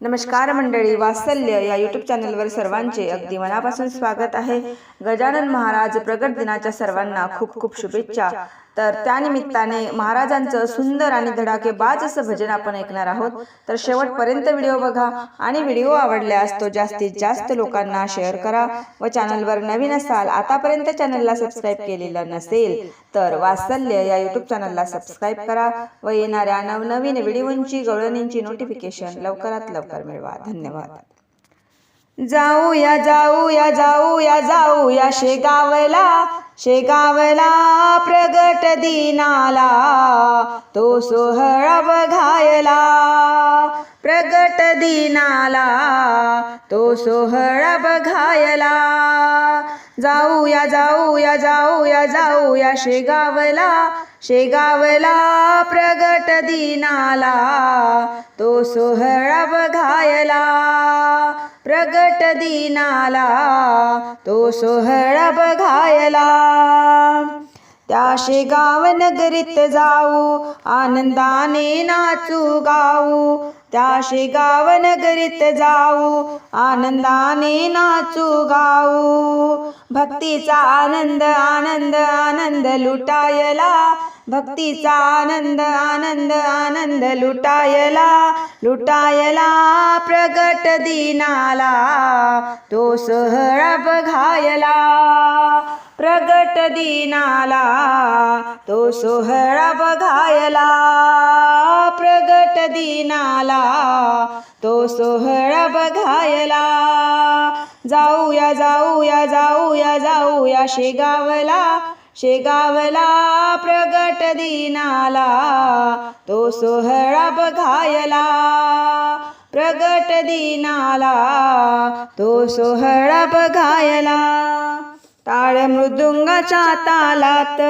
नमस्कार मंडळी वात्सल्य या यूट्यूब चॅनलवर सर्वांचे अगदी मनापासून स्वागत आहे. गजानन महाराज प्रगट दिनाच्या सर्वांना खूप खूप शुभेच्छा. तर त्यानिमित्ताने महाराजांचं सुंदर आणि धडाकेबाज असं भजन आपण ऐकणार आहोत. तर शेवटपर्यंत व्हिडिओ बघा आणि व्हिडिओ आवडल्यास तो जास्तीत जास्त लोकांना शेअर करा व चॅनलवर नवीन असाल आतापर्यंत चॅनलला सबस्क्राईब केलेलं नसेल तर वात्सल्य या यूट्यूब चॅनलला सबस्क्राईब करा व येणाऱ्या नवनवीन व्हिडिओंची गवळणींची नोटिफिकेशन लवकरात लवकर मिळवा. धन्यवाद. जाऊया जाऊया जाऊया जाऊया शेगावला. शेगावला प्रगट दिनाला. तो सोहळा बघायला. प्रगट दिनाला. तो सोहळा बघायला. जाऊया जाऊया जाऊया जाऊया शेगावला शेगावला प्रगट दिनाला. तो सोहळा बघायला प्रगट दिनाला. तो सोहळा बघायला. त्या शेगाव नगरीत जाऊ आनंदाने नाचू गाऊ. त्या गावन करीत जाऊ आनंदाने नाचू गाऊ. भक्तीचा आनंद आनंद आनंद लुटायला. भक्तीचा आनंद आनंद आनंद लुटायला. लुटायला प्रगट दिनाला. तो सोहळा बघायला. प्रगट दिनाला. तो सोहळा बघायला. दिनाला तो सोहळा बघायला. जाऊया जाऊया जाऊया जाऊया शेगावला शेगावला प्रगट दिनाला. तो सोहळा बघायला प्रगट दिनाला. तो सोहळा बघायला. टाळ मृदुंगाच्या तालात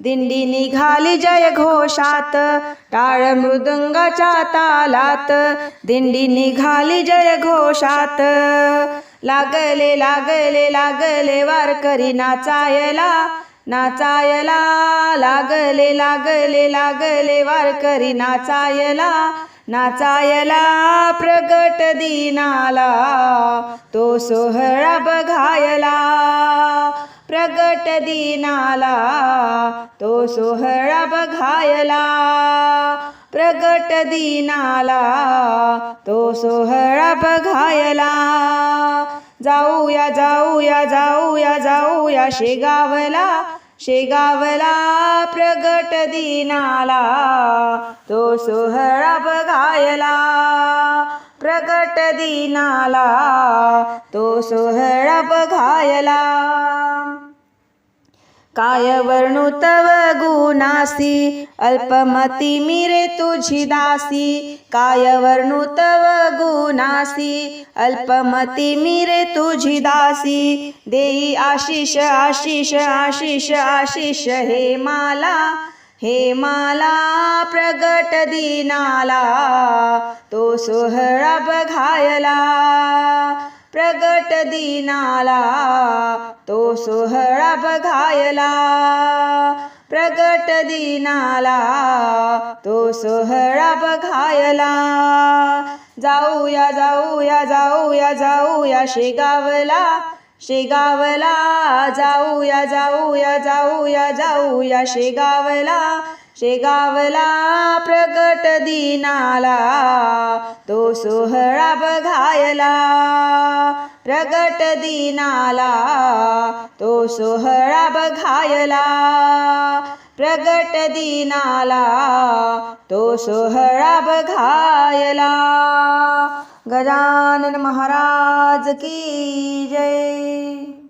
दिंडी निघाली जय घोषात टाळ मृदुंगाच्या तालात. दिंडी निघाली जय घोषात लागले लागले लागले वारकरी नाचायला. नाचायला लागले लागले लागले वारकरी नाचायला. नाचायला प्रगट दिनाला तो सोहळा बघायला. प्रगट दिनाला तो सोहळा बघायला. प्रगट दिनाला तो सोहळा बघायला. जाऊया जाऊया जाऊया जाऊया शेगावला शेगावला प्रगट दिनाला तो सोहळा बघायला. प्रगट दिनाला तो सोहळा बघायला. काय वर्णू तव गुणासी अल्पमती मिरे तुझी दासी। काय वर्णू तव गुणासी अल्पमती मिरे तुझी दासी। देई आशिष आशिष आशिष आशिष हे माला हे माला प्रगट दिनाला तो सोहळा बघायला। प्रगट दिनाला तो सोहळा बघायला. प्रगट दिनाला तो सोहळा बघायला. जाऊया जाऊया जाऊया जाऊया शेगावला शेगावला. जाऊया जाऊया जाऊया जाऊया शेगावला. शेगावला प्रगट दिनाला तो सोहळा बघायला. प्रकट दिनाला तो सोहळा बघायला. प्रगट दिनाला तो सोहळा बघायला. गजानन महाराज की जय.